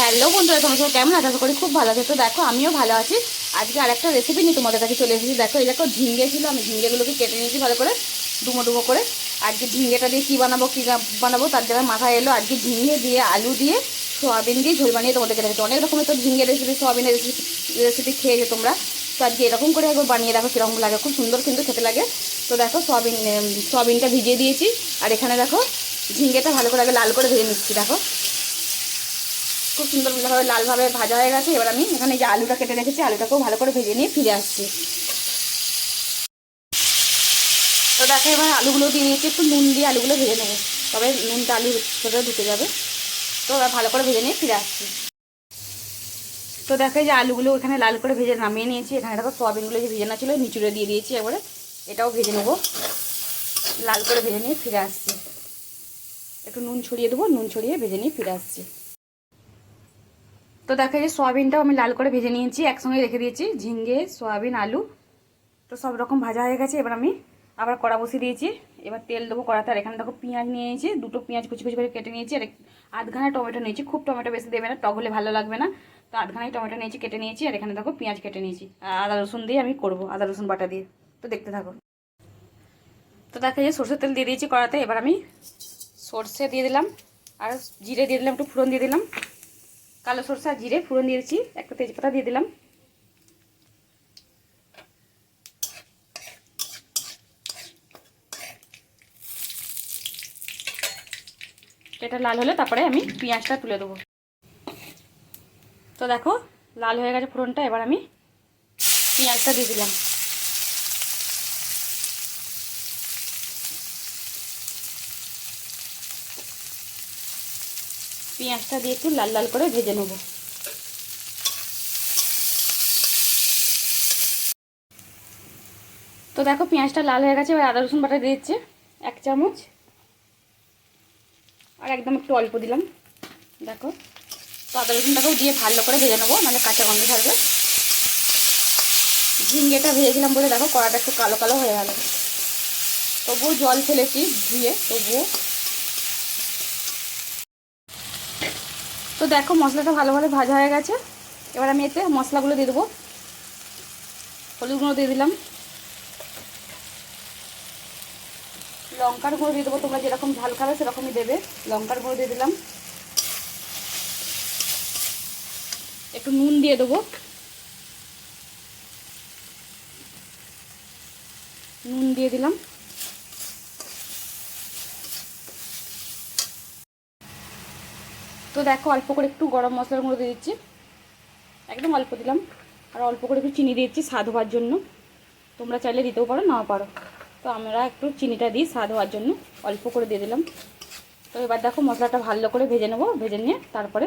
Hello বন্ধুরা, তোমার সবাই কেমন আশা করি খুব ভালো আছে। তো দেখো, আমিও ভালো আছি। আজকে আরেকটা রেসিপি নিয়ে তোমাদের কাছে চলে এসেছি। দেখো, এই দেখো, ঝিঙ্গে ছিল। আমি ঝিঙ্গেগুলোকে কেটে নিয়েছি ভালো করে, ডুমো ডুমো করে। আজকে ঝিঙ্গেটা দিয়ে কী বানাবো কী বানাবো, তার জন্য মাথায় এলো। আজকে ঝিঙ্গে দিয়ে, আলু দিয়ে, সোয়াবিন দিয়ে ঝোল বানিয়ে তোমাদেরকে দেখেছি অনেক রকমের তো ঝিঙ্গে রেসিপি সোয়াবিনের রেসিপি রেসিপি খেয়েছো তোমরা। তো আজকে এরকম করে একবার বানিয়ে দেখো, কীরকম লাগে। খুব সুন্দর কিন্তু খেতে লাগে। তো দেখো, সোয়াবিন সোয়াবিনটা ভিজিয়ে দিয়েছি। আর এখানে দেখো, ঝিঙ্গেটা ভালো করে আগে লাল করে ভেজে নিচ্ছি, দেখো। খুব সুন্দরভাবে লালভাবে ভাজা হয়ে গেছে। এবার আমি এখানে যে আলুটা কেটে রেখেছি, আলুটাকেও ভালো করে ভেজে নিয়ে ফিরে আসছি। তো দেখো, এবার আলুগুলো দিয়ে দিয়েছি একটু নুন দিয়ে আলুগুলো ভেজে নেব। তবে নুনটা আলু ভেতরে ঢুকে যাবে। তো এবার ভালো করে ভেজে নিয়ে ফিরে আসছি। তো দেখো যে আলুগুলো এখানে লাল করে ভেজে নামিয়ে নিয়েছি। এখানে দেখো, সোয়াবিনগুলো যে ভেজে না ছিল নিচুড়ে দিয়ে দিয়েছি এবারে এটাও ভেজে নেব। লাল করে ভেজে নিয়ে ফিরে আসছি। একটু নুন ছড়িয়ে দেবো, নুন ছড়িয়ে ভেজে নিয়ে ফিরে আসছি। তো দেখো এই যে সোয়াবিনটাও আমি লাল করে ভেজে নিয়েছি, একসঙ্গে রেখে দিয়েছি, ঝিঙ্গে, সোয়াবিন, আলু, তো সব রকম ভাজা হয়ে গেছে। এবার আমি আবার কড়া বসিয়ে দিয়েছি। এবার তেল দেবো কড়াতে। আর এখানে দেখো পেঁয়াজ নিয়ে নিয়েছি, দুটো পেঁয়াজ কুচি কুচি করে কেটে নিয়েছি। আর আধখানা টমেটো নিয়েছি। খুব টমেটো বেশি দেবে না, টক হলে ভালো লাগবে না। তো আধখানাই টমেটো নিয়েছি, কেটে নিয়েছি। আর এখানে দেখো পেঁয়াজ কেটে নিয়েছি। আদা রসুন দিয়ে আমি করব, আদা রসুন বাটা দিয়ে। তো দেখতে থাকো। তো দেখো যে সরষের তেল দিয়ে দিয়েছি কড়াতে। এবার আমি সর্ষে দিয়ে দিলাম। আর জিরে দিয়ে দিলাম, একটু ফোড়ন দিয়ে দিলাম। কালো সরষে, জিরে ফোড়ন দিয়েছি একটা তেজপাতা দিয়ে দিলাম। এটা লাল হলে তারপরে আমি পেঁয়াজটা তুলে দেবো। তো দেখো, লাল হয়ে গেছে ফোড়নটা, এবার আমি পেঁয়াজটা দিয়ে দিলাম। পেঁয়াজটা দিয়ে একটু লাল লাল করে ভেজে নেব। তো দেখো পেঁয়াজটা লাল হয়ে গেছে, এবার আদা, রসুন বাটা দিয়ে দিচ্ছে, এক চামচ। আর একদম একটু অল্প দিলাম। দেখো, তো আদা, রসুনটাকেও দিয়ে ভালো করে ভেজে নেব মানে কাঁচা গন্ধ থাকবে। ঝিঙ্গেটা ভেজেছিলাম বলে দেখো, কড়াটা একটু কালো কালো হয়ে গেল। তবুও জল ফেলেছি ধুয়ে, তবুও তো দেখো মশলাটা ভালোভাবে ভাজা হয়ে গেছে। এবার আমি এতে মশলাগুলো দিয়ে দেবো। হলুদ গুঁড়ো দিয়ে দিলাম। লঙ্কার গুঁড়ো দিয়ে দেবো। তোমরা যেরকম ঝাল খাবে সেরকমই দেবে। লঙ্কার গুঁড়ো দিয়ে দিলাম। একটু নুন দিয়ে দেবো। নুন দিয়ে দিলাম। তো দেখো অল্প করে একটু গরম মশলার গুঁড়ো দিয়ে দিচ্ছি। একদম অল্প দিলাম। আর অল্প করে একটু চিনি দিচ্ছি স্বাদ হওয়ার জন্য। তোমরা চাইলে দিতেও পারো, নাও পারো। তো আমরা একটু চিনিটা দিই স্বাদ হওয়ার জন্য। অল্প করে দিয়ে দিলাম। তো এবার দেখো মশলাটা ভালো করে ভেজে নেব, ভেজে নিয়ে তারপরে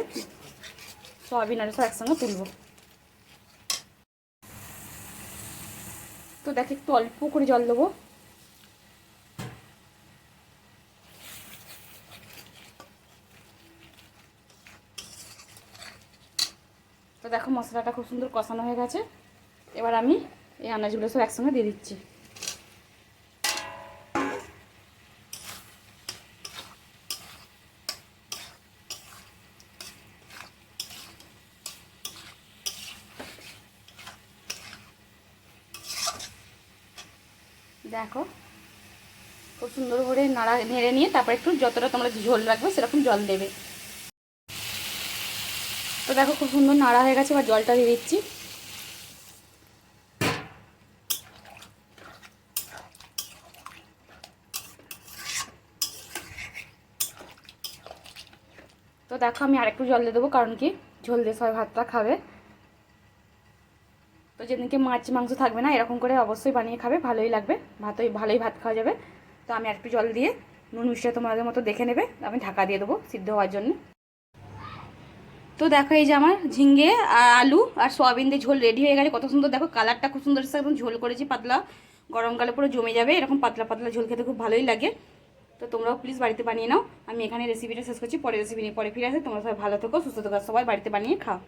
সয়াবিন আর সব একসঙ্গে তুলবো। তো দেখো একটু অল্প করে জল দেবো। দেখো, মশলাটা খুব সুন্দর কষানো হয়ে গেছে। এবার আমি এই আনাজগুলো সব একসঙ্গে দিয়ে দিচ্ছি। দেখো, খুব সুন্দর করে নাড়া, নেড়ে নিয়ে তারপর একটু যতটা তোমরা ঝোল রাখবে সেরকম জল দেবে। দেখো খুব সুন্দর নাড়া হয়ে গেছে, এবার জলটা দিয়ে দিচ্ছি। তো দেখো আমি আরেকটু জল দিয়ে দেবো, কারণ কি ঝোল দিয়ে সবাই ভাতটা খাবে। তো যেদিনকে মাছ মাংস থাকবে না, এরকম করে অবশ্যই বানিয়ে খাবে, ভালোই লাগবে। ভাতই, ভালোই ভাত খাওয়া যাবে। তো আমি আরেকটু জল দিয়ে নুন মিষ্টি তোমাদের মতো দেখে নেবে, আমি ঢাকা দিয়ে দেবো সিদ্ধ হওয়ার জন্য। তো দেখো এই যে আমার ঝিঙ্গে আর আলু আর সোয়াবিন দিয়ে ঝোল রেডি হয়ে গেছে। কত সুন্দর, দেখো কালারটা খুব সুন্দর একদম ঝোল করেছি, পাতলা। গরমকালে পুরো জমে যাবে। এরকম পাতলা পাতলা ঝোল খেতে খুব ভালোই লাগে। তো তোমরাও প্লিজ বাড়িতে বানিয়ে নাও। আমি এখানে রেসিপিটা শেষ করছি পরে রেসিপি নিয়ে পরে ফিরে আসে। তোমরা সবাই ভালো থেকো, সুস্থ থেকো সবাই বাড়িতে বানিয়ে খাও।